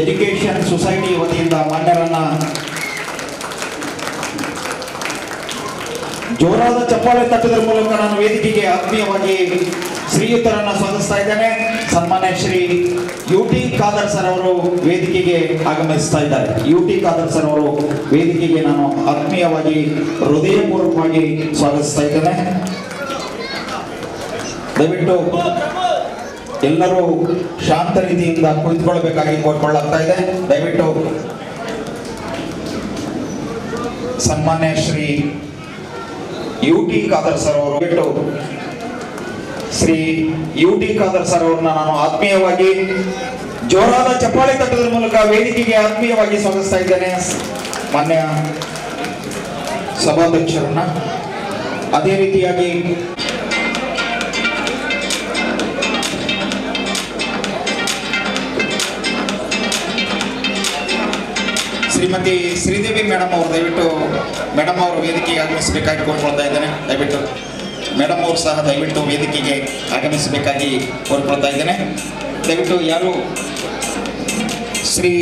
Education society ವತಿಯಿಂದ ಮಾನ್ಯರನ್ನ ಜೋರಾದ ಚಪ್ಪಾಳೆ ತಟ್ಟುವುದರ ಮೂಲಕ ನಾನು ವೇದಿಕೆಗೆ ಆತ್ಮೀಯವಾಗಿ ಶ್ರೀಯುತರನ್ನ ಸ್ವಾಗತಿಸ್ತಾ ಇದ್ದೇನೆ. ಸನ್ಮಾನ್ಯ Shri U T Khader sir ಅವರು ವೇದಿಕೆಗೆ ಆಗಮಿಸ್ತಾ ಇದ್ದಾರೆ. ಯು ಟಿ ಖಾದರ್ ಸರ್ ಅವರು ವೇದಿಕೆಗೆ ನಾನು ಆತ್ಮೀಯವಾಗಿ ಹೃದಯಪೂರ್ವಕವಾಗಿ ಸ್ವಾಗತಿಸ್ತಾ ಇದ್ದೇನೆ. ದಯವಿಟ್ಟು ಎಲ್ಲರೂ ಶಾಂತ ರೀತಿಯಿಂದ ಕುಳಿತುಕೊಳ್ಬೇಕಾಗಿ ಕೋರ್ಕೊಳ್ಳಾಗ್ತಾ ಇದೆ. ದಯವಿಟ್ಟು ಸನ್ಮಾನ್ಯ Shri U T Khader sir ಅವರು ಬಿಟ್ಟು Shri U T Khader sir ಅವ್ರನ್ನ ನಾನು ಆತ್ಮೀಯವಾಗಿ ಜೋರಾದ ಚಪ್ಪಾಳೆ ತಟ್ಟದ ಮೂಲಕ ವೇದಿಕೆಗೆ ಆತ್ಮೀಯವಾಗಿ ಸ್ವಾಗತಿಸ್ತಾ ಇದ್ದೇನೆ. ಮಾನ್ಯ ಸಭಾಧ್ಯಕ್ಷರನ್ನ, ಅದೇ ರೀತಿಯಾಗಿ ಶ್ರೀಮತಿ ಶ್ರೀದೇವಿ ಮೇಡಮ್ ಅವರು ದಯವಿಟ್ಟು ಮೇಡಮ್ ಅವರು ವೇದಿಕೆಗೆ ಆಗಮಿಸಬೇಕಾಗಿ ಕೋರ್ಕೊಳ್ತಾ ಇದ್ದೇನೆ. ದಯವಿಟ್ಟು ಮೇಡಮ್ ಅವರು ಸಹ ದಯವಿಟ್ಟು ವೇದಿಕೆಗೆ ಆಗಮಿಸಬೇಕಾಗಿ ಕೋರ್ಕೊಳ್ತಾ ಇದ್ದೇನೆ. ದಯವಿಟ್ಟು ಯಾರು ಶ್ರೀ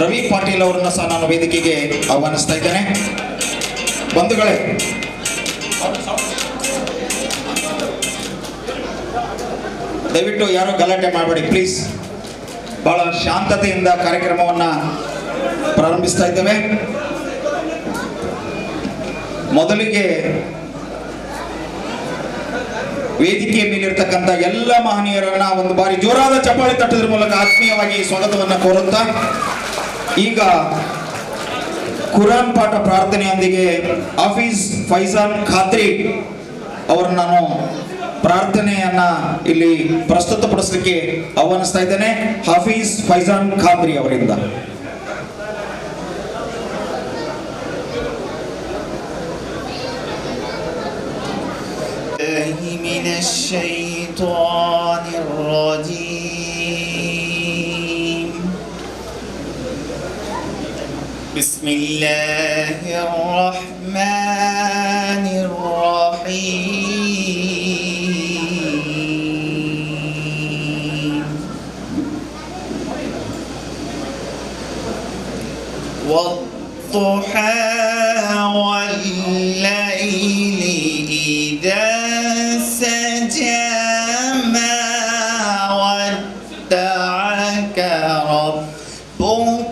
ರವಿ ಪಾಟೀಲ್ ಅವರನ್ನು ಸಹ ನಾನು ವೇದಿಕೆಗೆ ಆಹ್ವಾನಿಸ್ತಾ ಇದ್ದೇನೆ. ಬಂಧುಗಳೇ, ದಯವಿಟ್ಟು ಯಾರು ಗಲಾಟೆ ಮಾಡಬೇಡಿ ಪ್ಲೀಸ್ ಬಹಳ ಶಾಂತತೆಯಿಂದ ಕಾರ್ಯಕ್ರಮವನ್ನ ಪ್ರಾರಂಭಿಸ್ತಾ ಇದ್ದೇವೆ. ಮೊದಲಿಗೆ ವೇದಿಕೆಯ ಮೇಲಿರ್ತಕ್ಕಂಥ ಎಲ್ಲ ಮಹನೀಯರನ್ನ ಒಂದು ಬಾರಿ ಜೋರಾದ ಚಪ್ಪಾಳೆ ತಟ್ಟದ್ರ ಮೂಲಕ ಆತ್ಮೀಯವಾಗಿ ಸ್ವಾಗತವನ್ನ ಕೋರುತ್ತಾ, ಈಗ ಕುರಾನ್ ಪಾಠ ಪ್ರಾರ್ಥನೆಯೊಂದಿಗೆ ಆಫೀಸ್ ಫೈಜಾನ್ ಖಾತ್ರಿ ಅವರನ್ನು ನಾನು ಪ್ರಾರ್ಥನೆಯನ್ನ ಇಲ್ಲಿ ಪ್ರಸ್ತುತಪಡಿಸಲಿಕ್ಕೆ ಆಹ್ವಾನಿಸ್ತಾ ಇದ್ದೇನೆ ಹಾಫೀಸ್ ಫೈಜಾನ್ ಖಾದ್ರಿ ಅವರಿಂದ الله من الشيطان الرجيم بسم الله الرحمن والضحى والليل إذا سجى ما ودعك ربك.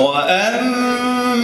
وأما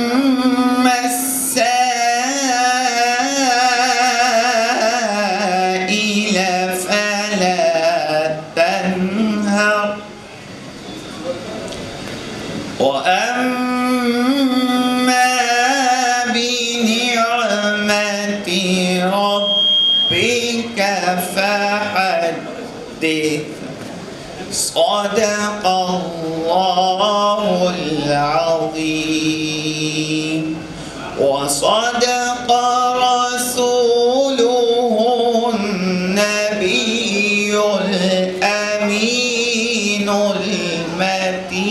المتين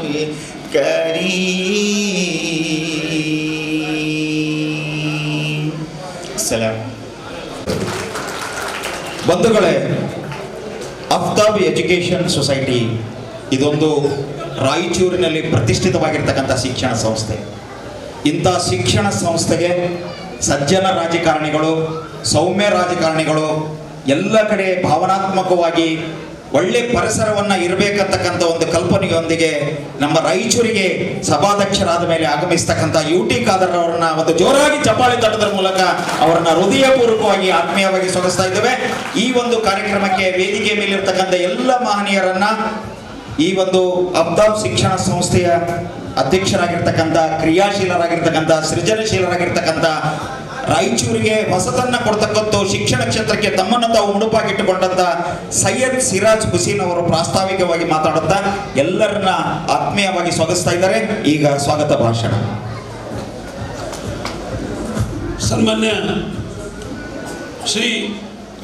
الكريم السلام ಬಂಧುಗಳೇ, ಅಫ್ತಾಬ್ ಎಜುಕೇಷನ್ ಸೊಸೈಟಿ ಇದೊಂದು ರಾಯಚೂರಿನಲ್ಲಿ ಪ್ರತಿಷ್ಠಿತವಾಗಿರ್ತಕ್ಕಂಥ ಶಿಕ್ಷಣ ಸಂಸ್ಥೆ. ಇಂಥ ಶಿಕ್ಷಣ ಸಂಸ್ಥೆಗೆ ಸಜ್ಜನ ರಾಜಕಾರಣಿಗಳು, ಸೌಮ್ಯ ರಾಜಕಾರಣಿಗಳು ಎಲ್ಲ ಕಡೆ ಭಾವನಾತ್ಮಕವಾಗಿ ಒಳ್ಳೆ ಪರಿಸರವನ್ನ ಇರಬೇಕಂತಕ್ಕಂಥ ಒಂದು ಕಲ್ಪನೆಯೊಂದಿಗೆ ನಮ್ಮ ರಾಯಚೂರಿಗೆ ಸಭಾಧ್ಯಕ್ಷರಾದ ಮೇಲೆ ಆಗಮಿಸ್ತಕ್ಕಂಥ ಯು ಟಿ ಖಾದರ್ ಅವರನ್ನ ಒಂದು ಜೋರಾಗಿ ಚಪ್ಪಾಳೆ ತಟ್ಟದ್ರ ಮೂಲಕ ಅವರನ್ನ ಹೃದಯಪೂರ್ವಕವಾಗಿ ಆತ್ಮೀಯವಾಗಿ ಸ್ವಾಗತಿಸ್ತಾ ಇದ್ದೇವೆ. ಈ ಒಂದು ಕಾರ್ಯಕ್ರಮಕ್ಕೆ ವೇದಿಕೆ ಮೇಲಿರ್ತಕ್ಕಂಥ ಎಲ್ಲ ಮಹನೀಯರನ್ನ ಈ ಒಂದು ಅಬ್ದಾಬ್ ಶಿಕ್ಷಣ ಸಂಸ್ಥೆಯ ಅಧ್ಯಕ್ಷರಾಗಿರ್ತಕ್ಕಂಥ, ಕ್ರಿಯಾಶೀಲರಾಗಿರ್ತಕ್ಕಂಥ, ಸೃಜನಶೀಲರಾಗಿರ್ತಕ್ಕಂಥ ರಾಯಚೂರಿಗೆ ಹೊಸತನ್ನ ಕೊಡ್ತಕ್ಕಂಥ ಶಿಕ್ಷಣ ಕ್ಷೇತ್ರಕ್ಕೆ ತಮ್ಮನ್ನು ತಾವು ಮುಡುಪಾಗಿಟ್ಟುಕೊಂಡಂತ ಸೈಯದ್ ಸಿರಾಜ್ ಹುಸೇನ್ ಅವರು ಪ್ರಾಸ್ತಾವಿಕವಾಗಿ ಮಾತಾಡುತ್ತಾ ಎಲ್ಲರನ್ನ ಆತ್ಮೀಯವಾಗಿ ಸ್ವಾಗತಿಸ್ತಾ ಇದ್ದಾರೆ. ಈಗ ಸ್ವಾಗತ ಭಾಷಣ. ಸನ್ಮಾನ್ಯ Shri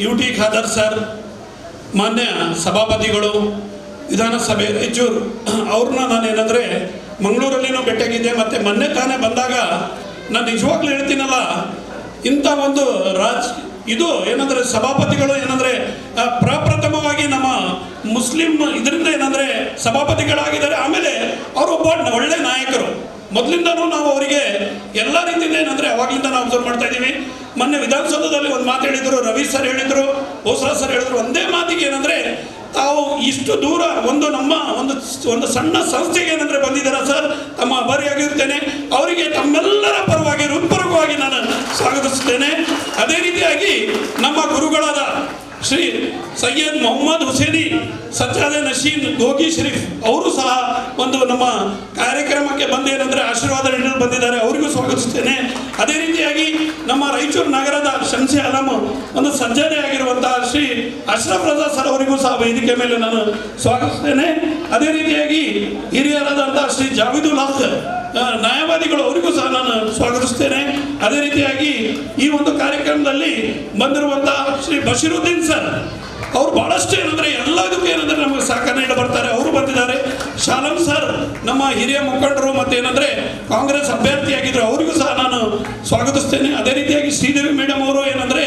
U T Khader sir, ಮಾನ್ಯ ಸಭಾಪತಿಗಳು, ವಿಧಾನಸಭೆ ರಾಯಚೂರು, ಅವ್ರನ್ನ ನಾನು ಏನಂದರೆ ಮಂಗಳೂರಲ್ಲಿನೂ ಬೆಟ್ಟಗಿದ್ದೆ ಮತ್ತು ಮೊನ್ನೆ ತಾನೇ ಬಂದಾಗ ನಾನು ನಿಜವಾಗ್ಲೂ ಹೇಳ್ತೀನಲ್ಲ ಇಂಥ ಒಂದು ರಾಜ್ ಇದು ಏನಂದ್ರೆ ಸಭಾಪತಿಗಳು ಏನಂದ್ರೆ ಪ್ರಪ್ರಥಮವಾಗಿ ನಮ್ಮ ಮುಸ್ಲಿಂ ಇದರಿಂದ ಏನಂದ್ರೆ ಸಭಾಪತಿಗಳಾಗಿದ್ದಾರೆ. ಆಮೇಲೆ ಅವರು ಒಬ್ಬ ಒಳ್ಳೆ ನಾಯಕರು. ಮೊದಲಿಂದನೂ ನಾವು ಅವರಿಗೆ ಎಲ್ಲ ರೀತಿಯಿಂದ ಏನಂದ್ರೆ ಅವಾಗಿಂದ ನಾವು ಅಬ್ಸರ್ವ್ ಮಾಡ್ತಾ ಇದ್ದೀವಿ. ಮೊನ್ನೆ ವಿಧಾನಸೌಧದಲ್ಲಿ ಒಂದು ಮಾತು ಹೇಳಿದ್ರು, ರವಿ ಸರ್ ಹೇಳಿದ್ರು ಓಸರಾಜ್ ಸರ್ ಹೇಳಿದ್ರು, ಒಂದೇ ಮಾತಿಗೆ ಏನಂದ್ರೆ ತಾವು ಇಷ್ಟು ದೂರ ಒಂದು ನಮ್ಮ ಒಂದು ಒಂದು ಸಣ್ಣ ಸಂಸ್ಥೆಗೆ ಏನಂದ್ರೆ ಬಂದಿದ್ದಾರೆ ಸರ್? ತಮ್ಮ ಅಭಾರಿಯಾಗಿರ್ತೇನೆ ಅವರಿಗೆ ತಮ್ಮೆಲ್ಲರ ಪರವಾಗಿ ಹೃತ್ಪೂರ್ವಕವಾಗಿ ನಾನು ಸ್ವಾಗತಿಸುತ್ತೇನೆ. ಅದೇ ರೀತಿಯಾಗಿ ನಮ್ಮ ಗುರುಗಳಾದ ಶ್ರೀ ಸೈಯದ್ ಮೊಹಮ್ಮದ್ ಹುಸೇನಿ ಸಜ್ಜಾದೆ ನಶೀನ್ ಗೋಗಿ ಶರೀಫ್ ಅವರು ಸಹ ಒಂದು ನಮ್ಮ ಕಾರ್ಯಕ್ರಮಕ್ಕೆ ಬಂದೇನೆಂದರೆ ಆಶೀರ್ವಾದ ನೀಡಲು ಬಂದಿದ್ದಾರೆ. ಅವರಿಗೂ ಸ್ವಾಗತಿಸ್ತೇನೆ. ಅದೇ ರೀತಿಯಾಗಿ ನಮ್ಮ ರಾಯಚೂರು ನಗರದ ಶಂಸಿ ಅಲಂ ಒಂದು ಸಜ್ಜನೆ ಆಗಿರುವಂತಹ ಶ್ರೀ ಅಶ್ರಫ್ ರಜಾ ಸರ್ ಅವರಿಗೂ ಸಹ ವೇದಿಕೆ ಮೇಲೆ ನಾನು ಸ್ವಾಗತಿಸ್ತೇನೆ. ಅದೇ ರೀತಿಯಾಗಿ ಹಿರಿಯರಾದಂತಹ ಶ್ರೀ ಜಾವಿದುಲ್ ನ್ಯಾಯವಾದಿಗಳು ಅವರಿಗೂ ಸಹ ನಾನು ಸ್ವಾಗತಿಸ್ತೇನೆ. ಅದೇ ರೀತಿಯಾಗಿ ಈ ಒಂದು ಕಾರ್ಯಕ್ರಮದಲ್ಲಿ ಬಂದಿರುವಂತಹ ಶ್ರೀ ಬಶೀರುದ್ದೀನ್ ಸರ್. ಅವ್ರು ಬಹಳಷ್ಟು ಏನಂದ್ರೆ ಎಲ್ಲದಕ್ಕೂ ಏನಂದ್ರೆ ನಮಗೆ ಸಹಕಾರ ನೀಡಿ ಬರ್ತಾರೆ. ಅವರು ಬಂದಿದ್ದಾರೆ. ಶಾಲಂ ಸರ್, ನಮ್ಮ ಹಿರಿಯ ಮುಖಂಡರು ಮತ್ತೆ ಏನಂದ್ರೆ ಕಾಂಗ್ರೆಸ್ ಅಭ್ಯರ್ಥಿಯಾಗಿದ್ರು. ಅವರಿಗೂ ಸಹ ನಾನು ಸ್ವಾಗತಿಸ್ತೇನೆ. ಅದೇ ರೀತಿಯಾಗಿ ಶ್ರೀದೇವಿ ಮೇಡಮ್ ಅವರು ಏನಂದ್ರೆ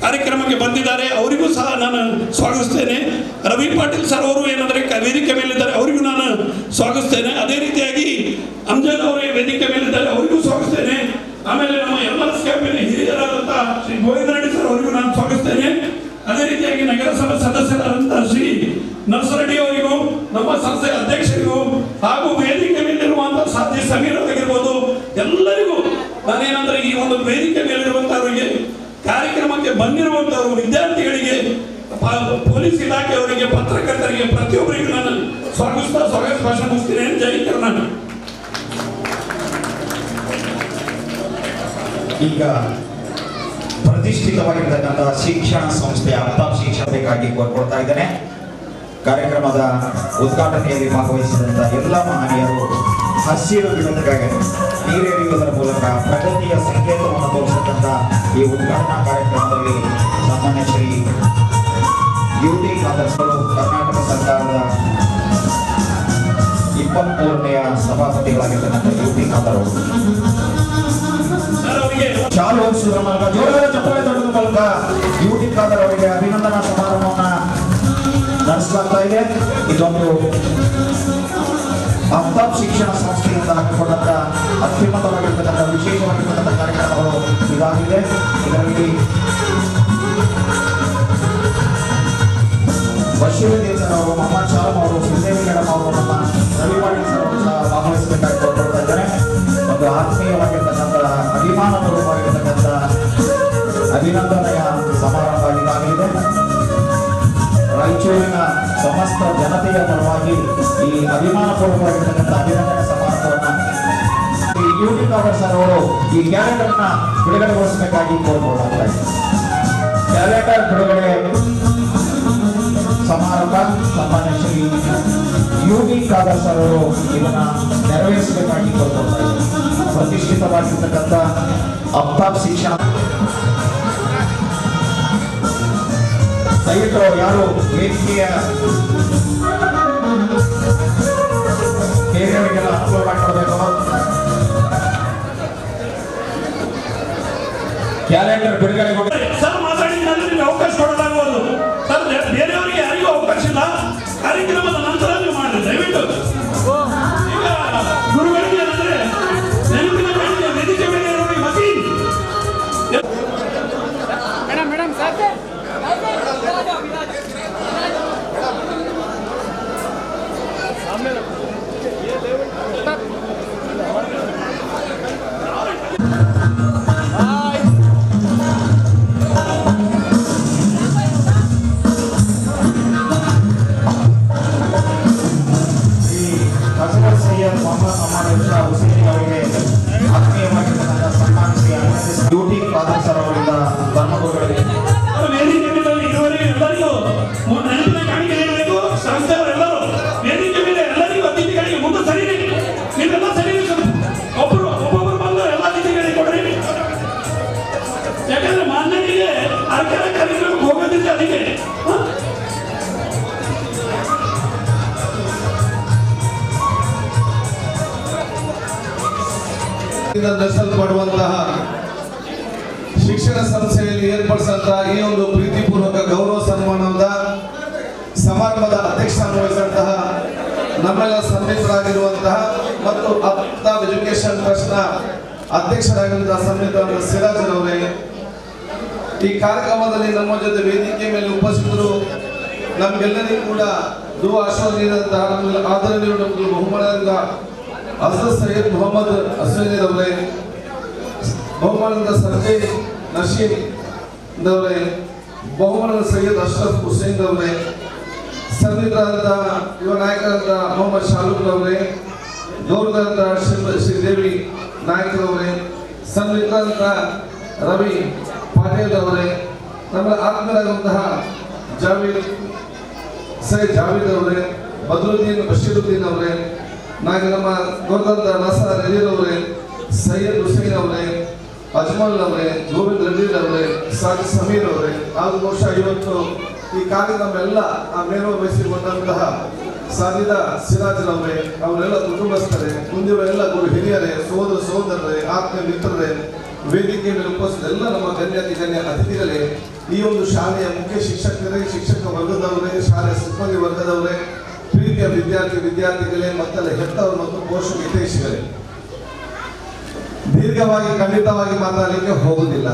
ಕಾರ್ಯಕ್ರಮಕ್ಕೆ ಬಂದಿದ್ದಾರೆ. ಅವರಿಗೂ ಸಹ ನಾನು ಸ್ವಾಗತಿಸ್ತೇನೆ. ರವಿ ಪಾಟೀಲ್ ಸರ್ ಅವರು ಏನಂದ್ರೆ ವೇದಿಕೆ ಮೇಲಿದ್ದಾರೆ. ಅವರಿಗೂ ನಾನು ಸ್ವಾಗತಿಸ್ತೇನೆ. ಅದೇ ರೀತಿಯಾಗಿ ಅಂಜನ್ ಅವರೇ ವೇದಿಕೆ ಮೇಲಿದ್ದಾರೆ. ಅವರಿಗೂ ಸ್ವಾಗತಿಸ್ತೇನೆ. ಆಮೇಲೆ ನಮ್ಮ ಎಲ್ಲ ಸ್ಕ್ಯಾಪಿನ ಹಿರಿಯರಾದಂತಹ ಶ್ರೀ ಗೋವಿಂದ ರೆಡ್ಡಿ ಸರ್ ಅವರಿಗೂ ನಾನು ಸ್ವಾಗತಿಸ್ತೇನೆ ಅದೇ ರೀತಿಯಾಗಿ ನಗರಸಭಾ ಸದಸ್ಯರಾದಂತಹ ಶ್ರೀ ನರ್ಸರೆಡ್ಡಿ ನಮ್ಮ ಸಂಸ್ಥೆಯ ಅಧ್ಯಕ್ಷರಿಗೂ ಹಾಗೂ ವೇದಿಕೆ ಮೇಲಿರುವಂತಹ ಸಾಧ್ಯ ಸಮೀರ್ ಅವರಿಗಿರ್ಬೋದು ಎಲ್ಲರಿಗೂ ನಾನೇನಂದ್ರೆ ಈ ಒಂದು ವೇದಿಕೆ ಮೇಲಿರುವಂತಹವರಿಗೆ ಕಾರ್ಯಕ್ರಮಕ್ಕೆ ಬಂದಿರುವಂತಹವರು ವಿದ್ಯಾರ್ಥಿಗಳಿಗೆ ಪೊಲೀಸ್ ಇಲಾಖೆಯವರಿಗೆ ಪತ್ರಕರ್ತರಿಗೆ ಪ್ರತಿಯೊಬ್ಬರಿಗೂ ನಾನು ಸ್ವಾಗತಿಸ್ತಾ ಸ್ವಾಗತ ಭಾಷಣ ಮುಗಿಸ್ತೀನಿ. ಜೈ ನಾನು ಈಗ ಪ್ರತಿಷ್ಠಿತವಾಗಿರ್ತಕ್ಕಂತಹ ಶಿಕ್ಷಣ ಸಂಸ್ಥೆ ಅಪ್ಪ ಶಿಕ್ಷಣ ಬೇಕಾಗಿ ಕೋರ್ಕೊಳ್ತಾ ಇದ್ದೇನೆ. ಕಾರ್ಯಕ್ರಮದ ಉದ್ಘಾಟನೆಯಲ್ಲಿ ಭಾಗವಹಿಸಿದಂಥ ಎಲ್ಲ ಮಹನೀಯರು, ಹಸಿರು ಬಿಡುವುದಕ್ಕಾಗಿ ನೀರೆಳೆಯುವುದರ ಮೂಲಕ ಪ್ರಗತಿಯ ಸಂಕೇತವನ್ನು ತೋರಿಸತಕ್ಕಂಥ ಈ ಉದ್ಘಾಟನಾ ಕಾರ್ಯಕ್ರಮದಲ್ಲಿ ಸಾಮಾನ್ಯ ಶ್ರೀ ಯು ಟಿ ಖಾದರ್ಸರು ಕರ್ನಾಟಕ ಸರ್ಕಾರದ ಇಪ್ಪತ್ಮೂರನೆಯ ಸಭಾಪತಿಗಳಾಗಿರ್ತಕ್ಕಂಥ ಯು ಟಿ ಶಾಲೆ ಹೊರಿಸುವುದರ ಮೂಲಕ ಮೂಲಕ ಯುಟಿ ಖಾದರ್ ಅವರಿಗೆ ಅಭಿನಂದನಾ ಸಮಾರಂಭವನ್ನ ನಡೆಸಲಾಗ್ತಾ ಇದೆ ಇದೊಂದು ಅಫ್ತಾಬ್ ಶಿಕ್ಷಣ ಸಂಸ್ಥೆಯಿಂದ ಹಾಕಿಕೊಂಡಂತ ಅತ್ಯುನ್ನತವಾಗಿರ್ತಕ್ಕಂಥ ವಿಶೇಷವಾಗಿರ್ತಕ್ಕಂಥ ಕಾರ್ಯಕ್ರಮಗಳು ಇದಾಗಿದೆ ಇದರಲ್ಲಿ ಬಶೀರುದ್ದೀನ್ ಸರ್ ಅವರು ಮೊಹಮ್ಮದ್ ಶಾಲಂ ಅವರು ಶ್ರೀದೇವಿ ಮೇಡಮ್ ಅವರು ನಮ್ಮ ರವಿ ಪಾಟೀಲ್ ಸರ್ ಅವರು ಸಹ ಭಾಗವಹಿಸಬೇಕಾಗಿ ಕೋರ್ಕೊಳ್ತಾ ಇದ್ದಾರೆ ಒಂದು ಆತ್ಮೀಯವಾಗಿರ್ತಕ್ಕಂಥ ಅಭಿಮಾನಪೂರ್ವವಾಗಿರ್ತಕ್ಕಂಥ ಅಭಿನಂದನೆಯ ರಾಯಚೂರಿನ ಸಮಸ್ತ ಜನತೆಯ ಪರವಾಗಿ ಈ ಅಭಿಮಾನಪೂರ್ವವಾಗಿರ್ತಕ್ಕಂಥ ಅಭಿನಂದನೆ ಸಮಾರಂಭವನ್ನು ಈ ಯುಟಿ ಕಾವರ್ ಸರ್ ಅವರು ಈ ಕ್ಯಾಲೆಂಡರ್ನ ಬಿಡುಗಡೆಗೊಳಿಸಬೇಕಾಗಿ ಕೋರ್ಕೊಳ್ತಾ ಇದೆ. ಕ್ಯಾಲೆಂಡರ್ ಬಿಡುಗಡೆ ಸಮಾರಂಭ, ಸನ್ಮಾನ್ಯ ಶ್ರೀ ಯುವಿ ಕಾದರ್ ಸರ್ ಅವರು ಇದನ್ನ ನೆರವೇರಿಸಬೇಕಾಗಿ ಇದ್ದಾರೆ ಪ್ರತಿಷ್ಠಿತವಾಗಿರ್ತಕ್ಕಂಥ ಅಪ್ತಾಪ್ ಶಿಕ್ಷಣ ದಯವಿಟ್ಟು ಯಾರು ವೇದಿಕೆಯ ಬೇರೆಯವರಿಗೆಲ್ಲ ಅನುಕೂಲ ಮಾಡಿಕೊಡ್ಬೇಕು? ಕ್ಯಾಲೆಂಡರ್ ಬಿಡುಗಡೆಗೊಂಡು ಸರ್ ಮಾತಾಡಿ ವೇದಿಕೆಯಲ್ಲಿ ನಿಮಗೆ ಅವಕಾಶ ಕೊಡಲಾಗುವುದು ಬೇರೆಯವರಿಗೆ ಯಾರಿಗೂ ಅವಕಾಶ ಇಲ್ಲ. ಕಾರ್ಯಕ್ರಮದ ಸೈಯದ್ ಮೊಹಮ್ಮದ್ ಅಹಮದ್ ಶಾ ಹುಸೇನಿ ಅವರಿಗೆ ಆತ್ಮೀಯವಾಗಿ ನನ್ನ ಸನ್ಮಾನಿಸಿ ಅಭಿನಂದಿಸಿ ಡ್ಯೂಟಿ ಖಾದರ್ ಸರ್ ಅವರಿಂದ ನಡೆಸಲ್ಪಡುವಂತಹ ಶಿಕ್ಷಣ ಸಂಸ್ಥೆಯಲ್ಲಿ ಏರ್ಪಡಿಸಿದಂತಹ ಈ ಒಂದು ಪ್ರೀತಿಪೂರ್ವಕ ಗೌರವ ಸನ್ಮಾನದ ಸಮಾರಂಭದ ಅಧ್ಯಕ್ಷ ವಹಿಸಿದಂತಹ ನಮ್ಮೆಲ್ಲ ಸನ್ನಿಹಿತರಾಗಿರುವಂತಹ ಮತ್ತು ಅಪ್ತಾಬ್ ಎಜುಕೇಶನ್ ಟ್ರಸ್ಟ್ನ ಅಧ್ಯಕ್ಷರಾಗಿರುವಂತಹ ಸನ್ನಿಹಿತರಾದ ಸಿರಾಜ್ ಅವರೇ, ಈ ಕಾರ್ಯಕ್ರಮದಲ್ಲಿ ನಮ್ಮ ಜೊತೆ ವೇದಿಕೆ ಮೇಲೆ ಉಪಸ್ಥಿತರು. ನಮ್ಗೆಲ್ಲರಿಗೂ ಕೂಡ ಧ್ರುವ ಆಶ್ವಾಸ ನೀಡಿದಂತಹ ನಮ್ಮೆಲ್ಲ ಆದರಣೀಯ ಡಾಕ್ಟರ್ ಬಹುಮಾನದಿಂದ ಅಸದ್ ಸೈಯದ್ ಮೊಹಮ್ಮದ್ ಅವರೇ ಬಹುಮಾನದ ಸರ್ಜೆ ನಶೀನ್ ಅವರೇ ಬಹುಮಾನದ ಸೈಯದ್ ಅಶ್ರಫ್ ಹುಸೇನ್ ಅವರೇ ಸನ್ನಿಹಿತರಾದ ಯುವ ನಾಯಕರಾದ ಮೊಹಮ್ಮದ್ ಶಾಲೂಕ್ ಅವರೇ ಗೌರವದ ಶ್ರೀ ಶ್ರೀದೇವಿ ನಾಯಕರವರೇ ಸನ್ನಿಹಿತರಾದ ರವಿ ಪಾಟೇಲ್ ಅವರೇ ನಮ್ಮ ಆತ್ಮೀಯರಾದಂತಹ ಜಾವೀದ್ ಸೈಯದ್ ಜಾವೀದ್ ಅವರೇ ಬದರುದ್ದೀನ್ ಬಶೀರುದ್ದೀನ್ ಅವರೇ ನಾಗ ನಮ್ಮ ಗೌರವದ ನಸರ್ ಅಲೀರ್ ಅವರೇ ಸೈಯದ್ ಹುಸೇನ್ ಅವರೇ ಅಜ್ಮಲ್ ಅವರೇ, ಗೋವಿಂದ್ ರೆಡ್ಡಿ ಅವರೇ ಸಾಜ್ ಸಮೀರ್ ಅವರೇ ಹಾಗೂ ಬಹುಶಃ ಇವತ್ತು ಈ ಕಾರ್ಯಕ್ರಮ ಎಲ್ಲ ಆ ಮೇಲು ವಹಿಸಿಕೊಂಡಂತಹ ಸಾಧಿದ ಸಿರಾಜ್ ಅವರೇ, ಅವರೆಲ್ಲ ಕುಟುಂಬಸ್ಥರೇ ಮುಂದಿರುವ ಎಲ್ಲ ಗುರು ಹಿರಿಯರೇ, ಸೋದರ ಸೋದರರೇ, ಆತ್ಮೀಯ ಮಿತ್ರರೇ, ವೇದಿಕೆ ಮೇಲೆ ಉಪಸ್ಥಿತ ಎಲ್ಲ ನಮ್ಮ ಗಣ್ಯಾತಿ ಗಣ್ಯ ಅತಿಥಿಗಳೇ, ಈ ಒಂದು ಶಾಲೆಯ ಮುಖ್ಯ ಶಿಕ್ಷಕರೇ, ಶಿಕ್ಷಕ ವರ್ಗದವರೇ, ಶಾಲೆಯ ಸಿಬ್ಬಂದಿ ವರ್ಗದವರೇ, ಪ್ರೀತಿಯ ವಿದ್ಯಾರ್ಥಿ, ವಿದ್ಯಾರ್ಥಿಗಳೇ, ಮತ್ತೆಲ್ಲ ಹೆತ್ತವರು ಮತ್ತು ಪೋಷಕ ಹಿತೈಷಿಗಳೇ. ದೀರ್ಘವಾಗಿ, ಖಂಡಿತವಾಗಿ ಮಾತಾಡಲಿಕ್ಕೆ ಹೋಗುದಿಲ್ಲ.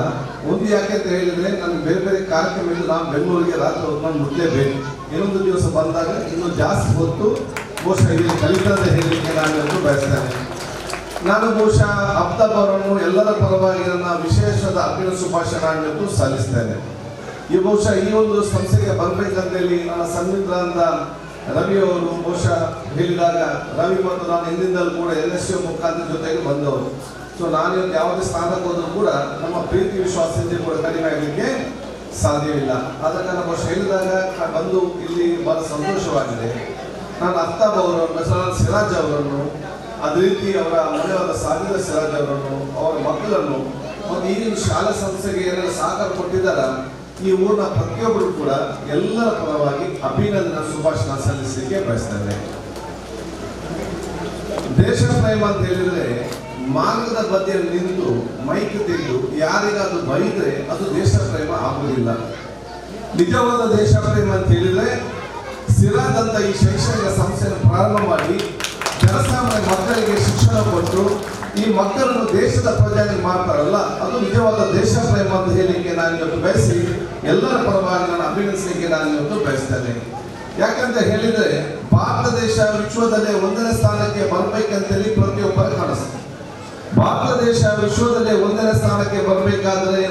ಒಂದು ಯಾಕೆ ಅಂತ ಹೇಳಿದ್ರೆ, ನಾನು ಬೇರೆ ಬೇರೆ ಕಾರ್ಯಕ್ರಮ ಇದ್ದು ನಾನು ಬೆಂಗಳೂರಿಗೆ ರಾತ್ರಿ ಹೊತ್ಕೊಂಡು ಮುಟ್ಲೇಬೇಕು. ಇನ್ನೊಂದು ದಿವಸ ಬಂದಾಗ ಇನ್ನು ಜಾಸ್ತಿ ಹೊತ್ತು ಬಹುಶಃ ಇಲ್ಲಿ ಕಲಿತದೆ ಹೇಳಲಿಕ್ಕೆ ನಾನು ಬಯಸ್ತೇನೆ. ನಾನು ಬಹುಶಃ ಅಬ್ತಾಬ್ ಅವರನ್ನು ಎಲ್ಲರ ಪರವಾಗಿ ನನ್ನ ವಿಶೇಷದ ಅಭಿನಂದನೆ ಶುಭಾಶಯಗಳನ್ನು ಸಲ್ಲಿಸ್ತೇನೆ. ಈ ಬಹುಶಃ ಈ ಒಂದು ಸಂಸ್ಥೆಗೆ ಬರಬೇಕಂತೇಳಿ ನನ್ನ ಸನ್ನಿಹಿತರಾದ ರವಿ ಅವರು ಬಹುಶಃ ಹೇಳಿದಾಗ, ರವಿ ಮತ್ತು ನಾನು ಹಿಂದಿಂದಲೂ ಕೂಡ ಎನ್ ಎಸ್ ಯು ಮುಖಾಂತರ ಜೊತೆಗೆ ಬಂದವರು. ಸೊ ನಾನು ಇವತ್ತು ಯಾವುದೇ ಸ್ಥಾನಕ್ಕೆ ಹೋದರೂ ಕೂಡ ನಮ್ಮ ಪ್ರೀತಿ ವಿಶ್ವಾಸದಿಂದ ಕೂಡ ಕಡಿಮೆ ಆಗಲಿಕ್ಕೆ ಸಾಧ್ಯವಿಲ್ಲ. ಆದರೆ ನಮ್ಮ ಶೈಲಿದಾಗ ಬಂದು ಇಲ್ಲಿ ಬಹಳ ಸಂತೋಷವಾಗಿದೆ. ನಾನು ಅಫ್ತಾಬ್ ಅವರನ್ನು ಸರ್ ಸಿರಾಜ್ ಅವರನ್ನು ಅದೇ ರೀತಿ ಅವರ ಮನೆಯವರ ಸಾಧಿದ ಸಿರಾಜ್ ಅವರನ್ನು, ಅವರ ಮಕ್ಕಳನ್ನು, ಮತ್ತು ಈ ಒಂದು ಶಾಲಾ ಸಂಸ್ಥೆಗೆ ಏನೆಲ್ಲ ಸಹಕಾರ ಕೊಟ್ಟಿದ್ದಾರ, ಈ ಊರಿನ ಪ್ರತಿಯೊಬ್ಬರು ಕೂಡ ಎಲ್ಲರ ಪರವಾಗಿ ಅಭಿನಂದನ, ಶುಭಾಶಯ ಸಲ್ಲಿಸಲಿಕ್ಕೆ ಬಯಸ್ತೇನೆ ದೇಶ ಪ್ರೇಮ ಅಂತ ಹೇಳಿದ್ರೆ ಮಾರ್ಗದ ಬದಿಯಲ್ಲಿ ನಿಂತು ಮೈಕ್ ತೆಗೆದು ಯಾರಿಗಾದ್ರೂ ಬೈದ್ರೆ ಅದು ದೇಶ ಪ್ರೇಮ ಆಗುವುದಿಲ್ಲ. ನಿಜವಾದ ದೇಶ ಪ್ರೇಮ ಅಂತ ಹೇಳಿದ್ರೆ ಸಿರಾದಂತ ಈ ಶೈಕ್ಷಣಿಕ ಸಂಸ್ಥೆಯನ್ನು ಪ್ರಾರಂಭ ಮಾಡಿ ಜನಸಾಮಾನ್ಯ ಮಕ್ಕಳಿಗೆ ಶಿಕ್ಷಣ ಕೊಟ್ಟು ಈ ಮಕ್ಕಳನ್ನು ದೇಶದ ಪ್ರಜಾನಿ ಮಾಡ್ತಾರಲ್ಲ, ಅದು ನಿಜವಾದ ದೇಶ ಪ್ರೇಮ ಅಂತ ಹೇಳಿಕೆ ನಾನು ಇವತ್ತು ಬಯಸಿ ಎಲ್ಲರ ಪರವಾಗಿ ನಾನು ಅಭಿನಂದಿಸಲಿಕ್ಕೆ ನಾನು ಇವತ್ತು ಬಯಸ್ತೇನೆ. ಯಾಕಂತ ಹೇಳಿದ್ರೆ ಭಾರತ ದೇಶ ವಿಶ್ವದಲ್ಲೇ ಒಂದನೇ ಸ್ಥಾನಕ್ಕೆ ಬರಬೇಕಂತೇಳಿ ಪ್ರತಿಯೊಬ್ಬರು ಕನಸು ಭಾರತ ದೇಶ ವಿಶ್ವದಲ್ಲೇ ಒಂದನೇ ಸ್ಥಾನಕ್ಕೆ ಬರಬೇಕಾದ್ರೆ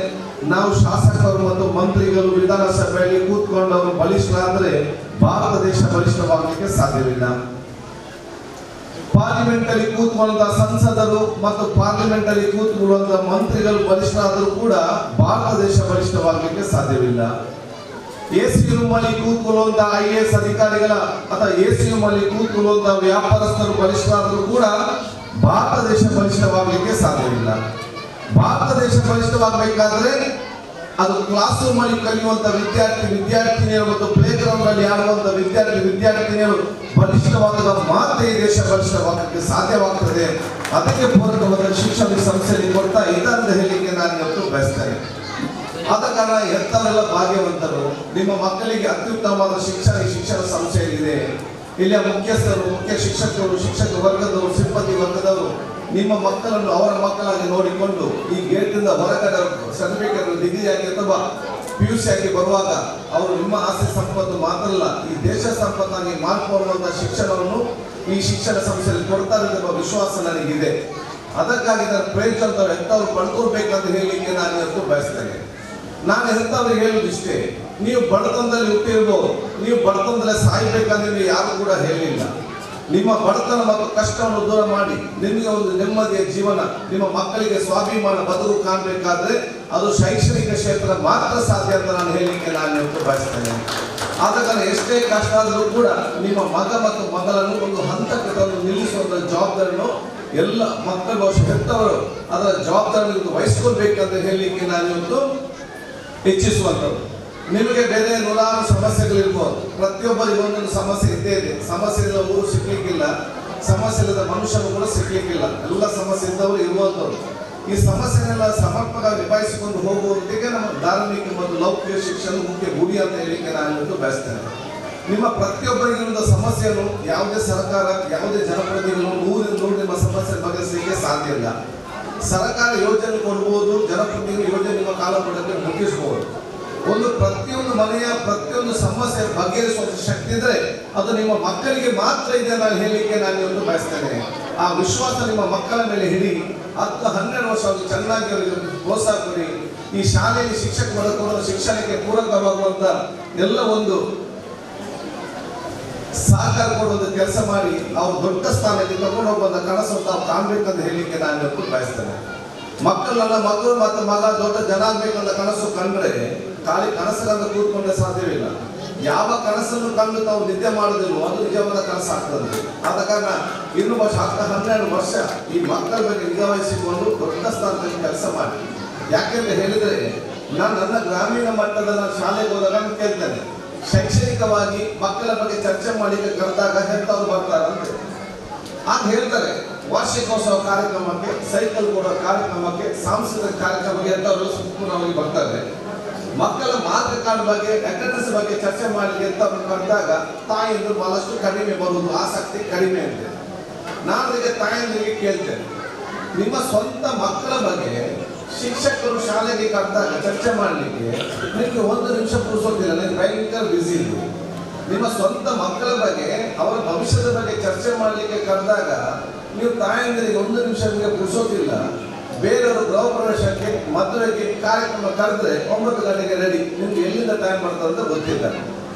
ನಾವು ಶಾಸಕರು ಮತ್ತು ಮಂತ್ರಿಗಳು ವಿಧಾನಸಭೆಯಲ್ಲಿ ಕೂತ್ಕೊಂಡವರು ಬಲಿಷ್ಠರಾದ್ರೆ ಭಾರತ ದೇಶ ಬಲಿಷ್ಠವಾಗಲಿಕ್ಕೆ ಸಾಧ್ಯವಿಲ್ಲ. ಪಾರ್ಲಿಮೆಂಟ್ ಅಲ್ಲಿ ಕೂತ್ಕೊಳ್ಳುವಂತಹ ಸಂಸದರು ಮತ್ತು ಪಾರ್ಲಿಮೆಂಟ್ ಅಲ್ಲಿ ಕೂತ್ಕೊಳ್ಳುವಂತಹ ಮಂತ್ರಿಗಳು ಬಲಿಷ್ಠರಾದರೂ ಕೂಡ ಭಾರತ ದೇಶ ಬಲಿಷ್ಠವಾಗಲಿಕ್ಕೆ ಸಾಧ್ಯವಿಲ್ಲ. ಎ ಸಿ ರೂಮ್ ಅಲ್ಲಿ ಕೂತ್ಕೊಳ್ಳುವಂತಹ ಐ ಎ ಎಸ್ ಅಧಿಕಾರಿಗಳ ಅಥವಾ ಎ ಸಿ ರೂಮ್ ಅಲ್ಲಿ ಕೂತ್ಕೊಳ್ಳುವಂತಹ ವ್ಯಾಪಾರಸ್ಥರು ಬಲಿಷ್ಠರಾದರೂ ಕೂಡ ಭಾರತ ದೇಶ ಬಲಿಷ್ಠವಾಗಲಿಕ್ಕೆ ಸಾಧ್ಯವಿಲ್ಲ. ಭಾರತ ದೇಶ ಬಲಿಷ್ಠವಾಗಬೇಕಾದ್ರೆ ಅದು ಕ್ಲಾಸ್ ರೂಮ್ ಅಲ್ಲಿ ಕಲಿಯುವಂತ ವಿದ್ಯಾರ್ಥಿ, ವಿದ್ಯಾರ್ಥಿನಿಯರು ಮತ್ತು ಪ್ಲೇ ಗ್ರೌಂಡ್ ಅಲ್ಲಿ ಆಡುವಂತ ವಿದ್ಯಾರ್ಥಿ, ವಿದ್ಯಾರ್ಥಿನಿಯರು ಬಲಿಷ್ಠವಾದ ಮಾತ್ರ ಈ ದೇಶ ಬಲಿಷ್ಠವಾಗಲಿಕ್ಕೆ ಸಾಧ್ಯವಾಗ್ತದೆ. ಅದಕ್ಕೆ ಪೂರಕವಾದ ಶಿಕ್ಷಣ ಸಂಸ್ಥೆಯಲ್ಲಿ ಕೊಡ್ತಾ ಇದಂತ ಹೇಳಿಕೆ ನಾನು ಇವತ್ತು ಬಯಸ್ತೇನೆ. ಆದ ಕಾರಣ ಎಂಥವರೆಲ್ಲ ಭಾಗ್ಯವಂತರು, ನಿಮ್ಮ ಮಕ್ಕಳಿಗೆ ಅತ್ಯುತ್ತಮವಾದ ಶಿಕ್ಷಣ ಶಿಕ್ಷಣ ಸಂಸ್ಥೆಯಲ್ಲಿದೆ. ಇಲ್ಲಿಯ ಮುಖ್ಯಸ್ಥರು, ಮುಖ್ಯ ಶಿಕ್ಷಕರು, ಶಿಕ್ಷಕ ವರ್ಗದವರು, ಸಿಬ್ಬಂದಿ ವರ್ಗದವರು, ನಿಮ್ಮ ಮಕ್ಕಳನ್ನು ಅವರ ಮಕ್ಕಳಾಗಿ ನೋಡಿಕೊಂಡು ಈ ಗೇಟಿಂದ ಹೊರಗಡೆ ಸರ್ಟಿಫಿಕೇಟ್ ಡಿಗ್ರಿ ಆಗಿ ಅಥವಾ ಪಿ ಯು ಸಿ ಆಗಿ ಬರುವಾಗ ಅವರು ನಿಮ್ಮ ಆಸ್ತಿ ಸಂಪತ್ತು ಮಾತ್ರ ಅಲ್ಲ, ಈ ದೇಶ ಸಂಪತ್ತಾಗಿ ಮಾರ್ಪಡುವಂತಹ ಶಿಕ್ಷಣವನ್ನು ಈ ಶಿಕ್ಷಣ ಸಂಸ್ಥೆಯಲ್ಲಿ ಕೊಡ್ತಾರೆ ಎಂಬ ವಿಶ್ವಾಸ ನನಗಿದೆ. ಅದಕ್ಕಾಗಿ ನನ್ನ ಪ್ರಯೋಜನ ಎಂಥವ್ರು ಪಡ್ಕೊಳ್ಬೇಕಂತ ಹೇಳಲಿಕ್ಕೆ ನಾನು ಇವತ್ತು ಬಯಸ್ತೇನೆ. ನಾನು ಎಂಥವ್ರಿಗೆ ಹೇಳುದಿಷ್ಟೇ ನೀವು ಬಡತನದಲ್ಲಿ ಹುಟ್ಟಿರ್ಬೋದು, ನೀವು ಬಡತನದಲ್ಲೇ ಸಾಯ್ಬೇಕಂದ್ರೆ ನೀವು ಯಾರು ಕೂಡ ಹೇಳಿಲ್ಲ. ನಿಮ್ಮ ಬಡತನ ಮತ್ತು ಕಷ್ಟವನ್ನು ದೂರ ಮಾಡಿ, ನಿಮಗೆ ಒಂದು ನೆಮ್ಮದಿಯ ಜೀವನ, ನಿಮ್ಮ ಮಕ್ಕಳಿಗೆ ಸ್ವಾಭಿಮಾನ, ಬದುಕು ಕಾಣಬೇಕಾದ್ರೆ ಅದು ಶೈಕ್ಷಣಿಕ ಕ್ಷೇತ್ರ ಮಾತ್ರ ಸಾಧ್ಯ ಅಂತ ನಾನು ಹೇಳಲಿಕ್ಕೆ ನಾನು ಬಯಸ್ತೇನೆ. ಆದ ಕಾರಣ ಎಷ್ಟೇ ಕಷ್ಟ ಆದರೂ ಕೂಡ ನಿಮ್ಮ ಮಗ ಮತ್ತು ಮಗಳನ್ನು ಒಂದು ಹಂತಕ್ಕೆ ತಂದು ನಿಲ್ಲಿಸುವಂತ ಜವಾಬ್ದಾರಿಯನ್ನು ಎಲ್ಲ ಮಕ್ಕಳು ಬಹುಶಃ ಹೆತ್ತವರು ಅದರ ಜವಾಬ್ದಾರಿ ವಹಿಸ್ಕೊಳ್ಬೇಕಂತ ಹೇಳಲಿಕ್ಕೆ ನಾನು ಇವತ್ತು ಹೆಚ್ಚಿಸುವಂಥದ್ದು ನಿಮಗೆ ಬೇರೆ ನೂರಾರು ಸಮಸ್ಯೆಗಳಿರ್ಬೋದು. ಪ್ರತಿಯೊಬ್ಬರಿಗೂ ಒಂದೊಂದು ಸಮಸ್ಯೆ ಇದ್ದೇ ಇದೆ. ಸಮಸ್ಯೆ ಇಲ್ಲದ ಊರು ಸಿಕ್ಕಲಿಕ್ಕಿಲ್ಲ ಸಮಸ್ಯೆ ಇಲ್ಲದ ಮನುಷ್ಯರು ಕೂಡ ಸಿಕ್ಕಲಿಕ್ಕಿಲ್ಲ ಎಲ್ಲ ಸಮಸ್ಯೆ ಇದ್ದವರು ಇರುವಂಥವ್ರು. ಈ ಸಮಸ್ಯೆನೆಲ್ಲ ಸಮರ್ಪಕವಾಗಿ ನಿಭಾಯಿಸಿಕೊಂಡು ಹೋಗುವಂತೆಗೆ ನಮ್ಮ ಧಾರ್ಮಿಕ ಮತ್ತು ಲೌಕಿಕ ಶಿಕ್ಷಣ ಮುಖ್ಯ ಗುರಿ ಅಂತ ಹೇಳಿಕೆ ನಾನು ಬಯಸ್ತೇನೆ. ನಿಮ್ಮ ಪ್ರತಿಯೊಬ್ಬರಿಗಿರುವ ಸಮಸ್ಯೆಯನ್ನು ಯಾವುದೇ ಸರ್ಕಾರ, ಯಾವುದೇ ಜನಪ್ರತಿನಿಧಿಗಳು ಊರಿಂದ ನೂರು ನಿಮ್ಮ ಸಮಸ್ಯೆ ಬಗೆಹರಿಸಲಿಕ್ಕೆ ಸಾಧ್ಯ ಇಲ್ಲ. ಸರ್ಕಾರ ಯೋಜನೆ ಕೊಡ್ಬೋದು ಜನಪ್ರತಿನಿಧಿ ಯೋಜನೆ ನಿಮ್ಮ ಕಾಲ ಮುಗಿಸ್ಬೋದು. ಒಂದು ಪ್ರತಿಯೊಂದು ಮನೆಯ ಪ್ರತಿಯೊಂದು ಸಮಸ್ಯೆ ಬಗೆಹರಿಸುವ ಶಕ್ತಿ ಇದ್ರೆ ಅದು ನಿಮ್ಮ ಮಕ್ಕಳಿಗೆ ಮಾತ್ರ ಇದೆ ನಾನು ಹೇಳಲಿಕ್ಕೆ ನಾನು ಇವತ್ತು ಬಯಸ್ತೇನೆ. ಆ ವಿಶ್ವಾಸ ನಿಮ್ಮ ಮಕ್ಕಳ ಮೇಲೆ ಹಿಡಿ ಹತ್ತು ಹನ್ನೆರಡು ವರ್ಷ ಚೆನ್ನಾಗಿ ಅವರಿಗೆ ಪ್ರೋತ್ಸಾಹ ಕೊಡಿ. ಈ ಶಾಲೆಯಲ್ಲಿ ಶಿಕ್ಷಕ ಬದುಕುವ ಶಿಕ್ಷಣಕ್ಕೆ ಪೂರಕವಾಗುವಂತ ಎಲ್ಲ ಒಂದು ಸಹಕಾರ ಕೊಡುವಂತ ಕೆಲಸ ಮಾಡಿ ಅವ್ರು ದೊಡ್ಡ ಸ್ಥಾನಕ್ಕೆ ತಗೊಂಡು ಹೋಗುವಂತ ಕನಸು ತಾವು ಕಾಣ್ಬೇಕಂತ ಹೇಳಲಿಕ್ಕೆ ನಾನು ಇವತ್ತು ಬಯಸ್ತೇನೆ. ಮಕ್ಕಳನ್ನ ಮಗಳು ಮತ್ತು ಮಗ ದೊಡ್ಡ ಜನ ಆಗ್ಬೇಕಂತ ಕನಸು ಕಂಡ್ರೆ ಖಾಲಿ ಕನಸಲ್ಲಂತ ಕೂತ್ಕೊಂಡ್ರೆ ಸಾಧ್ಯವಿಲ್ಲ. ಯಾವ ಕನಸನ್ನು ಕಂಡು ತಾವು ನಿದ್ದೆ ಮಾಡೋದಿಲ್ವೋ ಅದು ನಿಜವಾದ ಕನಸು ಆಗ್ತದೆ. ಆದ ಕಾರಣ ಇನ್ನು ವರ್ಷ ಹತ್ತು ಹನ್ನೆರಡು ವರ್ಷ ಈ ಮಕ್ಕಳ ಬಗ್ಗೆ ನಿಗಾವಹಿಸಿಕೊಂಡು ದೊಡ್ಡ ಸ್ಥಾನದಲ್ಲಿ ಕೆಲಸ ಮಾಡಿ. ಯಾಕೆಂತ ಹೇಳಿದ್ರೆ, ನಾನು ನನ್ನ ಗ್ರಾಮೀಣ ಮಟ್ಟದ ನಾನು ಶಾಲೆಗೆ ಹೋದಾಗ ನಾನು ಕೇಳ್ತೇನೆ. ಶೈಕ್ಷಣಿಕವಾಗಿ ಮಕ್ಕಳ ಬಗ್ಗೆ ಚರ್ಚೆ ಮಾಡಲಿಕ್ಕೆ ಕರೆದಾಗ ಹೆತ್ತವರು ಬರ್ತಾರಂತೆ ಆಗ ಹೇಳ್ತಾರೆ, ವಾರ್ಷಿಕೋತ್ಸವ ಕಾರ್ಯಕ್ರಮಕ್ಕೆ, ಸೈಕಲ್ ಕೊಡೋ ಕಾರ್ಯಕ್ರಮಕ್ಕೆ, ಸಾಂಸ್ಕೃತಿಕ ಕಾರ್ಯಕ್ರಮಕ್ಕೆ ಎಂತವರು ಸಂಪೂರ್ಣವಾಗಿ ಬರ್ತಾರೆ. ಮಕ್ಕಳ ಕಾರ್ಡ್ ಬಗ್ಗೆ ಅಟೆಂಡೆನ್ಸ್ ಬಗ್ಗೆ ಚರ್ಚೆ ಮಾಡಲಿಕ್ಕೆ ಅಂತ ಅವ್ರು ಕರೆದಾಗ ತಾಯಿಯಂದು ಬಹಳಷ್ಟು ಕಡಿಮೆ ಬರುವುದು ಆಸಕ್ತಿ ಕಡಿಮೆ ಅಂತೆ. ನಾನು ಈಗ ತಾಯಿಯಂದಿರಿಗೆ ಕೇಳ್ತೇನೆ. ನಿಮ್ಮ ಸ್ವಂತ ಮಕ್ಕಳ ಬಗ್ಗೆ ಶಿಕ್ಷಕರು ಶಾಲೆಗೆ ಕರೆದಾಗ ಚರ್ಚೆ ಮಾಡಲಿಕ್ಕೆ ನಿಮಗೆ ಒಂದು ನಿಮಿಷ ಪುರುಸೋದಿಲ್ಲ ನೀವು ಭಯಂಕರ ಬ್ಯುಸಿ ಇದು ನಿಮ್ಮ ಸ್ವಂತ ಮಕ್ಕಳ ಬಗ್ಗೆ, ಅವರ ಭವಿಷ್ಯದ ಬಗ್ಗೆ ಚರ್ಚೆ ಮಾಡಲಿಕ್ಕೆ ಕರೆದಾಗ ನೀವು ತಾಯಂದಿರಿಗೆ ಒಂದು ನಿಮಿಷ ನಿಮಗೆ ಪುರುಸೋದಿಲ್ಲ ಬೇರೆಯವರು ಗೃಹ ಪ್ರವೇಶಕ್ಕೆ ಮದುವೆಗೆ ಕಾರ್ಯಕ್ರಮ ಕರೆದ್ರೆ ಒಂಬತ್ತು ಗಂಟೆಗೆ ರೆಡಿ ನಿಮ್ಗೆ ಎಲ್ಲಿಂದ ಟೈಮ್ ಮಾಡ್ತಾರೆ ಅಂತ ಗೊತ್ತಿಲ್ಲ.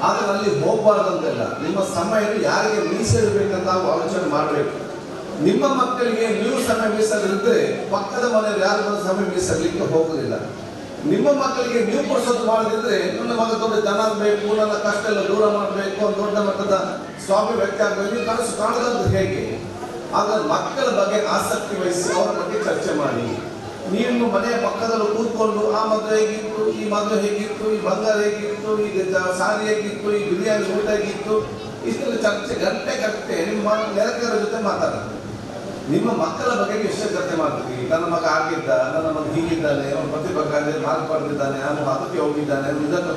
ಆದ್ರೆ ಅಲ್ಲಿ ಹೋಗಬಾರ್ದಂತೆಲ್ಲ. ನಿಮ್ಮ ಸಮಯ ಯಾರಿಗೆ ಮೀಸಲಿರ್ಬೇಕಂತ ನಾವು ಆಲೋಚನೆ ಮಾಡಬೇಕು. ನಿಮ್ಮ ಮಕ್ಕಳಿಗೆ ನೀವು ಸಮಯ ಮೀಸಲಿದ್ರೆ ಪಕ್ಕದ ಮನೆಯಲ್ಲಿ ಯಾರು ಸಮಯ ಮೀಸಲಿಕ್ಕೆ ಹೋಗುದಿಲ್ಲ. ನಿಮ್ಮ ಮಕ್ಕಳಿಗೆ ನೀವು ಕೊಡಿಸೋದು ಮಾಡದಿದ್ರೆ ನನ್ನ ಮಗ ದೊಡ್ಡ ದನ ಬೇಕು ನನ್ನ ಕಷ್ಟ ಎಲ್ಲ ದೂರ ಮಾಡಬೇಕು, ದೊಡ್ಡ ಮಟ್ಟದ ಸ್ವಾಮಿ ವ್ಯಕ್ತಿ ಆಗಬೇಕು. ನೀವು ಕನಸು ಕಾಣದಂತ ಹೇಗೆ? ಆಗ ಮಕ್ಕಳ ಬಗ್ಗೆ ಆಸಕ್ತಿ ವಹಿಸಿ ಅವರ ಬಗ್ಗೆ ಚರ್ಚೆ ಮಾಡಿ. ನೀವು ಮನೆಯ ಪಕ್ಕದಲ್ಲಿ ಕೂತ್ಕೊಂಡು, ಆ ಮದುವೆ ಹೇಗಿತ್ತು? ಈ ಮದುವೆ ಹೇಗಿತ್ತು? ಈ ಬಂಗಾರ ಹೇಗಿತ್ತು? ಈ ಸಾರಿ ಹೇಗಿತ್ತು? ಈ ಬಿರಿಯಾನಿ ಊಟ ಹೇಗಿತ್ತು? ಇಷ್ಟೆಲ್ಲ ಚರ್ಚೆ, ಗಂಟೆ ಗಂಟೆ ನಿಮ್ಮ ನೆರೆಕರ ಜೊತೆ ಮಾತಾಡೋದು. ನಿಮ್ಮ ಮಕ್ಕಳ ಬಗ್ಗೆ ಎಷ್ಟು ಚರ್ಚೆ ಮಾಡ್ತೀವಿ ನನ್ನ ಮಗ ಆಗಿದ್ದ ನನ್ನ ಮಗ ಹೀಗಿದ್ದಾನೆ, ಅವನ ಪ್ರತಿಭೆ ಮಾರ್ಕ್ ಪಡೆದಿದ್ದಾನೆ ಅವನು ಅದಕ್ಕೆ ಹೋಗಿದ್ದಾನೆ, ಇದನ್ನು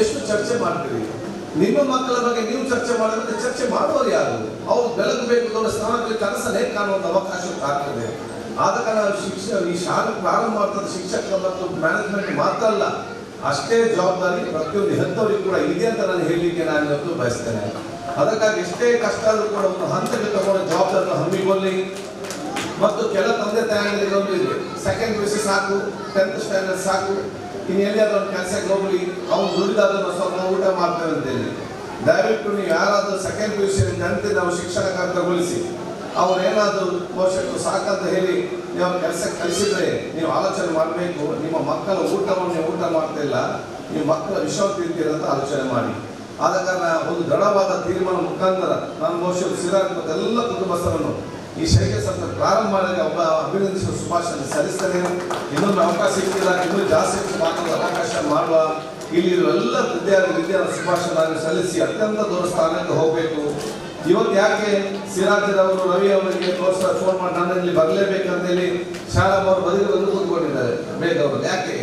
ಎಷ್ಟು ಚರ್ಚೆ ಮಾಡ್ತೀರಿ? ನಿಮ್ಮ ಮಕ್ಕಳ ಬಗ್ಗೆ ನೀವು ಚರ್ಚೆ ಮಾಡಿದ್ರೆ ಚರ್ಚೆ ಮಾಡುವವರು ಯಾರು? ಅವ್ರು ಬೆಳಗಬೇಕು ದೊಡ್ಡ ಸ್ಥಾನದಲ್ಲಿ ಕನಸನ್ನೇ ಕಾಣುವಂತ ಅವಕಾಶ ಆಗ್ತದೆ. ಆದ ಕಾರಣ ಶಿಕ್ಷ ಈ ಶಾಲೆ ಪ್ರಾರಂಭ ಮಾಡ್ತದೆ ಶಿಕ್ಷಕ ಮತ್ತು ಮ್ಯಾನೇಜ್ಮೆಂಟ್ ಮಾತ್ರ ಅಲ್ಲ, ಅಷ್ಟೇ ಜವಾಬ್ದಾರಿ ಪ್ರತಿಯೊಂದು ಹೆತ್ತವರಿಗೂ ಕೂಡ ಇದೆ ಅಂತ ನಾನು ಹೇಳಲಿಕ್ಕೆ ನಾನು ಇವತ್ತು ಬಯಸ್ತೇನೆ. ಅದಕ್ಕಾಗಿ ಎಷ್ಟೇ ಕಷ್ಟ ಆದರೂ ಕೂಡ ಒಂದು ಹಂತಕ್ಕೆ ತಗೊಂಡ ಜವಾಬ್ದಾರಿಯನ್ನು ಹಮ್ಮಿಕೊಳ್ಳಿ. ಮತ್ತು ಕೆಲ ತಂದೆ ತಾಯಿಗಳಿಗೆ ಒಂದು ಇದೆ ಸೆಕೆಂಡ್ ಪಿ ಸಾಕು ಟೆಂತ್ ಸ್ಟ್ಯಾಂಡರ್ಡ್ ಸಾಕು. ಇನ್ನು ಎಲ್ಲಿ ಒಂದು ಕೆಲಸಕ್ಕೆ ಹೋಗ್ಲಿ ಅವ್ನು ದುಡಿದಾದ್ರೂ ಸ್ವಲ್ಪ ಊಟ ಮಾಡ್ತೇವೆ ಅಂತೇಳಿ. ದಯವಿಟ್ಟು ನೀವು ಯಾರಾದರೂ ಸೆಕೆಂಡ್ ಪಿ ಯು ಸಿ ಜನತೆ ನಾವು ಶಿಕ್ಷಣ ಅವ್ರು ಏನಾದರೂ ಬಹುಶಃ ಸಾಕಂತ ಹೇಳಿ ನೀವು ಅವ್ರ ಕೆಲಸಕ್ಕೆ ಕಲಿಸಿದ್ರೆ ನೀವು ಆಲೋಚನೆ ಮಾಡಬೇಕು, ನಿಮ್ಮ ಮಕ್ಕಳ ಊಟವನ್ನು ಊಟ ಮಾಡ್ತಾ ಇಲ್ಲ, ನಿಮ್ಮ ಮಕ್ಕಳ ವಿಶ್ರಾಂತಿ ಇರ್ತೀರ ಅಂತ ಆಲೋಚನೆ ಮಾಡಿ. ಆದ ಕಾರಣ ಒಂದು ದೃಢವಾದ ತೀರ್ಮಾನ ಮುಖಾಂತರ ನಾನು ಬಹುಶಃ ಮತ್ತೆಲ್ಲ ಎಲ್ಲ ಕುಟುಂಬಸ್ಥರನ್ನು. ಈ ಶೈಕ್ಷಣಿಕ ಸಂಸ್ಥೆ ಪ್ರಾರಂಭ ಮಾಡಿದ ಒಬ್ಬ ಅಭಿನಂದಿಸುವ ಶುಭಾಶಯ ಸಲ್ಲಿಸ್ತೇನೆ. ಇನ್ನೊಂದು ಅವಕಾಶ ಸಿಕ್ಕಿಲ್ಲ, ಇನ್ನೂ ಜಾಸ್ತಿ ಮಾತಾಡುವ ಅವಕಾಶ ಮಾಡುವ. ಇಲ್ಲಿರುವ ಎಲ್ಲ ವಿದ್ಯಾರ್ಥಿ ವಿದ್ಯಾರ್ಥಿ ಶುಭಾಶಯ ಸಲ್ಲಿಸಿ ಅತ್ಯಂತ ದೂರ ಸ್ಥಾನಕ್ಕೆ ಹೋಗಬೇಕು. ಇವತ್ತು ಯಾಕೆ ಸಿರಾಜರವರು ರವಿ ಅವರಿಗೆ ತೋರ್ಸ ಫೋನ್ ಮಾಡಿ ನಾನು ಇಲ್ಲಿ ಬರಲೇಬೇಕಂತ ಹೇಳಿ ಶಾಲಾ ಅವರು ಬದಿಗೆ ಬಂದು ಕೂತ್ಕೊಂಡಿದ್ದಾರೆ. ಬೇಗ ಅವರು ಯಾಕೆ?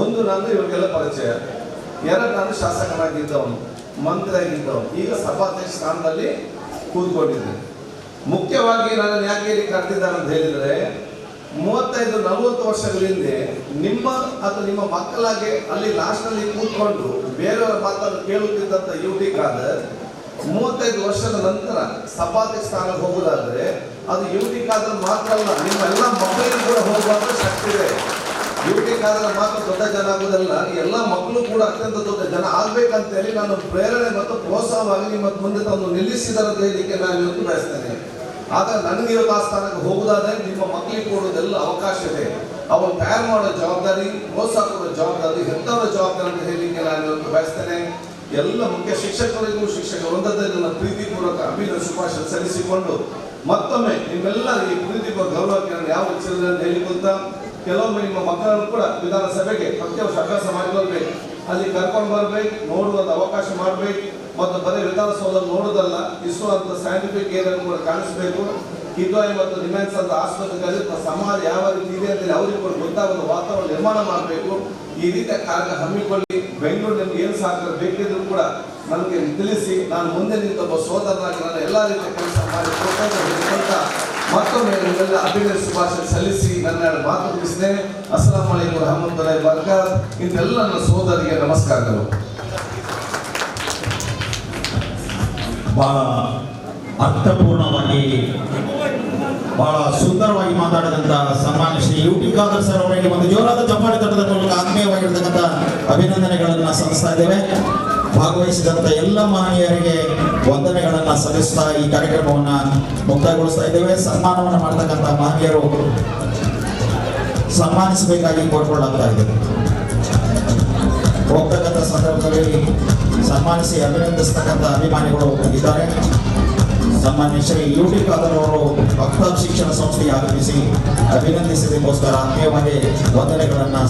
ಒಂದು ನಂದು ಇವರಿಗೆಲ್ಲ ಪರಿಚಯ. ಎರಡು ನಾನು ಶಾಸಕನಾಗಿದ್ದವನು, ಮಂತ್ರಿಯಾಗಿದ್ದವನು. ಈಗ ಸಭಾಧ್ಯಕ್ಷ ಸ್ಥಾನದಲ್ಲಿ ಕೂತ್ಕೊಂಡಿದ್ದೀನಿ. ಮುಖ್ಯವಾಗಿ ನನ್ನನ್ನು ಯಾಕೆ ಇಲ್ಲಿ ಕರೆದಿದ್ದಾರೆ ಅಂತ ಹೇಳಿದರೆ, ಮೂವತ್ತೈದು, ನಲವತ್ತು ವರ್ಷಗಳ ಹಿಂದೆ ನಿಮ್ಮ ಅಥವಾ ನಿಮ್ಮ ಮಕ್ಕಳಾಗೆ ಅಲ್ಲಿ ಲಾಸ್ಟ್ನಲ್ಲಿ ಕೂತ್ಕೊಂಡು ಬೇರೆಯವರ ಮಾತನ್ನು ಕೇಳುತ್ತಿದ್ದಂಥ ಯು ಟಿ ಖಾದರ್, ಮೂವತ್ತೈದು ವರ್ಷದ ನಂತರ ಸಭಾಧ್ಯಕ್ಷ ಸ್ಥಾನಕ್ಕೆ ಹೋಗುವುದಾದರೆ, ಅದು ಯು ಟಿ ಖಾದರ್ ಮಾತ್ರ ಅಲ್ಲ, ನಿಮ್ಮ ಎಲ್ಲ ಮಕ್ಕಳಿಗೂ ಕೂಡ ಹೋಗುವಂತ ಶಕ್ತಿ ಇದೆ. ಯು ಕಾರಣ ಮಾತ್ರ ದೊಡ್ಡ ಜನ ಆಗೋದಲ್ಲ, ಎಲ್ಲ ಮಕ್ಕಳು ಕೂಡ ಅತ್ಯಂತ ದೊಡ್ಡ ಜನ ಆಗ್ಬೇಕಂತೇಳಿ ನಾನು ಪ್ರೇರಣೆ ಮತ್ತು ಪ್ರೋತ್ಸಾಹವಾಗಿ ನಿಮ್ಮ ಮುಂದೆ ತಂದು ನಿಲ್ಲಿಸಿದರ ಹೇಳಲಿಕ್ಕೆ ನಾನು ಇವತ್ತು ಬಯಸ್ತೇನೆ ಆದ್ರೆ ನನಗೆ ಇವತ್ತು ಆ ಸ್ಥಾನಕ್ಕೆ ಹೋಗುದಾದ್ರೆ ನಿಮ್ಮ ಮಕ್ಕಳಿಗೆ ಕೊಡೋದೆಲ್ಲ ಅವಕಾಶ ಇದೆ. ಅವರು ತಯಾರು ಮಾಡೋ ಜವಾಬ್ದಾರಿ ಪ್ರೋತ್ಸಾಹ ಕೊಡೋ ಜವಾಬ್ದಾರಿ ಹೆತ್ತವರ ಜವಾಬ್ದಾರಿ ಅಂತ ಹೇಳಲಿಕ್ಕೆ ನಾನು ಇವತ್ತು ಬಯಸ್ತೇನೆ. ಎಲ್ಲ ಮುಖ್ಯ ಶಿಕ್ಷಕರಿಗೂ ಶಿಕ್ಷಕ ವೃಂದದಲ್ಲಿ ನನ್ನ ಪ್ರೀತಿಪೂರ್ವಕ ಅಭಿನಂದನೆ, ಶುಭಾಶಯ ಸಲ್ಲಿಸಿಕೊಂಡು ಮತ್ತೊಮ್ಮೆ ನಿಮ್ಮೆಲ್ಲ ಈ ಪ್ರೀತಿಪೂರ್ವಕ ಗೌರವಕ್ಕೆ ನಾನು ಯಾವ ಚಿಲ್ಡ್ರನ್ ಹೇಳಿಕೊಳ್ತಾ ಕೆಲವೊಮ್ಮೆ ನಿಮ್ಮ ಮಕ್ಕಳನ್ನು ಕೂಡ ವಿಧಾನಸಭೆಗೆ ವರ್ಷ ಅಭ್ಯಾಸ ಮಾಡಿಕೊಳ್ಬೇಕು ಅಲ್ಲಿ ಕರ್ಕೊಂಡು ಬರ್ಬೇಕು, ನೋಡುವಂತ ಅವಕಾಶ ಮಾಡಬೇಕು. ಮತ್ತು ಬರೀ ವಿಧಾನಸೌಧ ನೋಡುದಲ್ಲ ಇಸ್ರೋ ಅಂತ ಸೈಂಟಿಫಿಕ್ ಏರಿಯನ್ನು ಕೂಡ ಕಾಣಿಸಬೇಕು. ಕಿದ್ವಾಯಿ ಮತ್ತು ರಿಮ್ಯಾನ್ಸ್ ಅಂತ ಆಸ್ಪತ್ರೆಗಳಲ್ಲಿ ಸಮಾಜ ಯಾವ ರೀತಿ ಇದೆ ಅಂತ ಅವರಿಗೆ ಕೂಡ ಗೊತ್ತಾಗುವ ವಾತಾವರಣ ನಿರ್ಮಾಣ ಮಾಡಬೇಕು. ಈ ರೀತಿಯ ಕಾರ್ಯ ಹಮ್ಮಿಕೊಳ್ಳಿ. ಬೆಂಗಳೂರು ನಿಮ್ಗೆ ಏನು ಸಹಕಾರ ಬೇಕಿದ್ರು ಕೂಡ ನನಗೆ ತಿಳಿಸಿ. ನಾನು ಮುಂದೆ ನಿಂತ ಒಬ್ಬ ಸೋದರನಾಗಿ ನಾನು ಎಲ್ಲ ರೀತಿಯ ಕೆಲಸ ಮಾಡಿ ಮತ್ತೊಮ್ಮೆ ನಿಮ್ಮೆಲ್ಲ ಅಭಿನಯ ಶುಭಾಶಯ ಸಲ್ಲಿಸಿ ನನ್ನ ಮಾತು ಮುಗಿಸಿದ್ದೇನೆ ಅಲೈಕು ವಲೈಕುಂ ರಹಮತುಲ್ಲಾಹಿ ಬರ್ಕಾತ್ ಇಂತೆಲ್ಲ ನನ್ನ ಸೋದರಿಗೆ ನಮಸ್ಕಾರಗಳು. ಬಹಳ ಅರ್ಥಪೂರ್ಣವಾಗಿ, ಬಹಳ ಸುಂದರವಾಗಿ ಮಾತಾಡಿದಂತ ಸನ್ಮಾನ್ಯ Shri U T Khader sir ಅವರಿಗೆ ಒಂದು ಜೋರಾದ ಚಪ್ಪಾಳೆ ತಟ್ಟದ ಮೂಲಕ ಆತ್ಮೀಯವಾಗಿರ್ತಕ್ಕಂಥ ಅಭಿನಂದನೆಗಳನ್ನು ಸಲ್ಲಿಸ್ತಾ ಇದ್ದೇವೆ. ಭಾಗವಹಿಸಿದಂತ ಎಲ್ಲ ಮಹನೀಯರಿಗೆ ವಂದನೆಗಳನ್ನ ಸಲ್ಲಿಸ್ತಾ ಈ ಕಾರ್ಯಕ್ರಮವನ್ನ ಮುಕ್ತಾಯಗೊಳಿಸ್ತಾ ಇದ್ದೇವೆ. ಸನ್ಮಾನವನ್ನ ಮಾಡತಕ್ಕಂತ ಮಹನೀಯರು ಸನ್ಮಾನಿಸಬೇಕಾಗಿ ಕೋರ್ಕೊಳ್ಳಾಗ್ತಾ ಇದೆ. ಹೋಗ್ತಕ್ಕಂಥ ಸಂದರ್ಭದಲ್ಲಿ ಸನ್ಮಾನಿಸಿ ಅಭಿನಂದಿಸ್ತಕ್ಕಂಥ ಅಭಿಮಾನಿಗಳು ಇದ್ದಾರೆ. ಸನ್ಮಾನ್ಯ ಶ್ರೀ ಯು ಟಿ ಅವರು ಭಕ್ತ ಶಿಕ್ಷಣ ಸಂಸ್ಥೆಗೆ ಆಗಮಿಸಿ ಅಭಿನಂದಿಸಿದಕ್ಕೋಸ್ಕರ ವಂದನೆಗಳನ್ನು